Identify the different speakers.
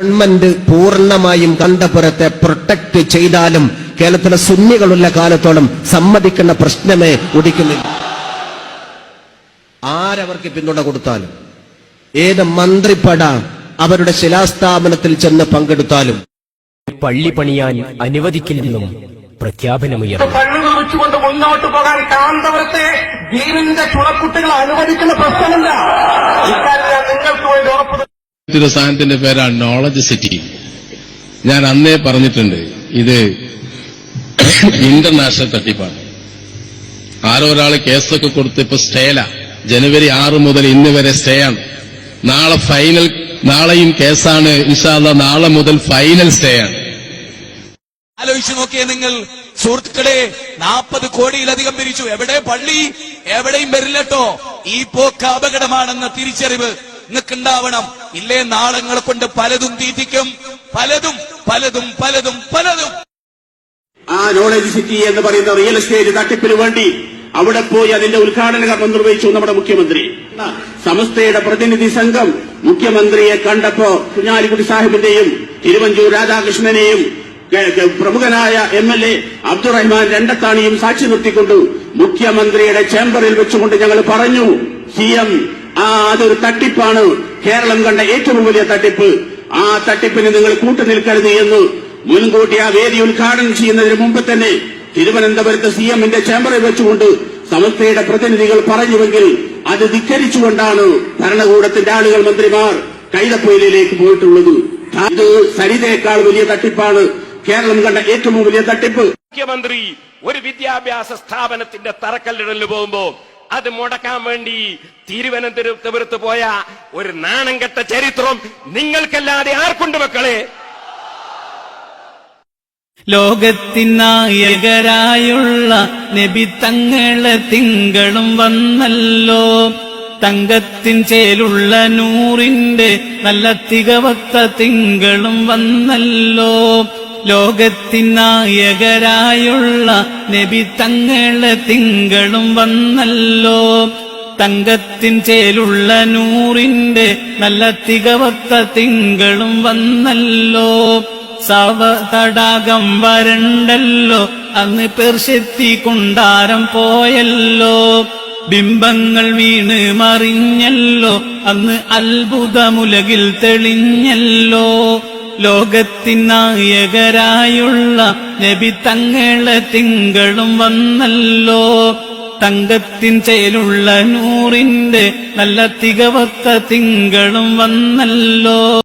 Speaker 1: Government പൂർണമായും കണ്ടപുരത്തെ protect ചെയ്താലും കേരളത്തിലെ സുന്നികളുള്ള കാലത്തോളം സമ്മതിക്കുന്ന പ്രശ്നമേ ഉദിക്കുന്നില്ല. ആരവർക്ക് പിന്തുണ കൊടുത്താലും ഏത് മന്ത്രിപ്പട അവരുടെ ശിലാസ്ഥാപനത്തിൽ ചെന്ന് പങ്കെടുത്താലും
Speaker 2: പള്ളി പണിയാൻ അനുവദിക്കില്ലെന്നും പ്രഖ്യാപനമുയർന്നു.
Speaker 3: കണ്ണു കുറിച്ചുകൊണ്ട് മുന്നോട്ട് പോകാൻ കാന്തപുരത്തെ വീടിന്റെ ചുണക്കുട്ടികൾ അനുവദിക്കുന്ന പ്രശ്നമല്ല. ഇക്കാര്യം നിങ്ങൾക്ക് വേണ്ടി
Speaker 4: ഒരു സാധനത്തിന്റെ പേരാണ് നോളജ് സിറ്റി ഞാൻ അന്നേ പറഞ്ഞിട്ടുണ്ട് ഇത് ഇന്റർനാഷണൽ തട്ടിപ്പാണ്. ആരോ ഒരാൾ കേസൊക്കെ കൊടുത്ത് ഇപ്പൊ സ്റ്റേല ജനുവരി ആറ് മുതൽ ഇന്ന് വരെ സ്റ്റേ ആണ്. നാളെ ഫൈനൽ നാളെയും കേസാണ്. ഇൻഷാല്ല നാളെ മുതൽ ഫൈനൽ സ്റ്റേ ആണ്.
Speaker 5: ആലോചിച്ചു നോക്കിയ നിങ്ങൾ സുഹൃത്തുക്കളെ നാൽപ്പത് കോടിയിലധികം പിരിച്ചു. എവിടെ പള്ളി? എവിടെയും വരില്ലട്ടോ ഈ പോക്ക് അപകടമാണെന്ന തിരിച്ചറിവ് നിങ്ങൾക്കുണ്ടാവണം. ഇല്ലേ നാളങ്ങളെ കൊണ്ട് പലതും തീറ്റിക്കും. പലതും പലതും പലതും പലതും.
Speaker 6: ആ നോളജ് സിറ്റി എന്ന് പറയുന്ന റിയൽ എസ്റ്റേറ്റ് തട്ടിപ്പിന് വേണ്ടി അവിടെ പോയി അതിന്റെ ഉദ്ഘാടന കർമ്മം നിർവഹിച്ചു നമ്മുടെ മുഖ്യമന്ത്രി. സമസ്തയുടെ പ്രതിനിധി സംഘം മുഖ്യമന്ത്രിയെ കണ്ടപ്പോ കുഞ്ഞാലിക്കുട്ടി സാഹിബിന്റെയും തിരുവഞ്ചൂർ രാധാകൃഷ്ണനെയും പ്രമുഖനായ എം എൽ എ അബ്ദുറഹ്മാൻ രണ്ടത്താണിയും സാക്ഷി നിർത്തിക്കൊണ്ട് മുഖ്യമന്ത്രിയുടെ ചേംബറിൽ വെച്ചുകൊണ്ട് ഞങ്ങൾ പറഞ്ഞു സി എം ആ അതൊരു തട്ടിപ്പാണ്. കേരളം കണ്ട ഏറ്റവും വലിയ തട്ടിപ്പ്. ആ തട്ടിപ്പിന് നിങ്ങൾ കൂട്ടുനിൽക്കരുത് എന്ന് മുൻകൂട്ടി ആ വേദി ഉദ്ഘാടനം ചെയ്യുന്നതിന് മുമ്പ് തന്നെ തിരുവനന്തപുരത്ത് സി എമ്മിന്റെ ചേംബറിൽ വെച്ചുകൊണ്ട് സമസ്തയുടെ പ്രതിനിധികൾ പറഞ്ഞുവെങ്കിൽ അത് ധിക്കരിച്ചുകൊണ്ടാണ് ഭരണകൂടത്തിന്റെ ആളുകൾ മന്ത്രിമാർ കൈതപ്പൊയിലേക്ക് പോയിട്ടുള്ളത്. ഇത് സരിതയേക്കാൾ വലിയ തട്ടിപ്പാണ്. കേരളം കണ്ട ഏറ്റവും വലിയ തട്ടിപ്പ്.
Speaker 7: മുഖ്യമന്ത്രി ഒരു വിദ്യാഭ്യാസ സ്ഥാപനത്തിന്റെ തറക്കല്ലിടലിന് പോകുമ്പോ അത് മുടക്കാൻ വേണ്ടി തിരുവനന്തപുരത്ത് പോയ ഒരു നാണം കെട്ട ചരിത്രം നിങ്ങൾക്കല്ലാതെ ആർക്കുണ്ട് മക്കളെ?
Speaker 8: ലോകത്തിൻ ലോകത്തിനായകരായുള്ള നബി തങ്ങളെ തിങ്കളും വന്നല്ലോ. തങ്കത്തിൻ ചേലുള്ള നൂറിന്റെ നല്ല തികവത്ത തിങ്കളും വന്നല്ലോ. ലോകത്തിനായകരായുള്ള നബി തങ്ങളെ തിങ്കളും വന്നല്ലോ. തങ്കത്തിൻ ചേലുള്ള നൂറിന്റെ നല്ല തികവത്ത തിങ്കളും വന്നല്ലോ. സവ തടാകം വരണ്ടല്ലോ. അന്ന് പെർശെത്തി കൊണ്ടാരം പോയല്ലോ. ബിംബങ്ങൾ വീണ് മറിഞ്ഞല്ലോ. അന്ന് അത്ഭുതമുലകിൽ തെളിഞ്ഞല്ലോ. ലോകത്തിനായകരായുള്ള നബി തങ്ങളെ തിങ്കളും വന്നല്ലോ. തങ്കത്തിൻ ചേലുള്ള നൂറിന്റെ നല്ല തികവത്ത തിങ്കളും വന്നല്ലോ.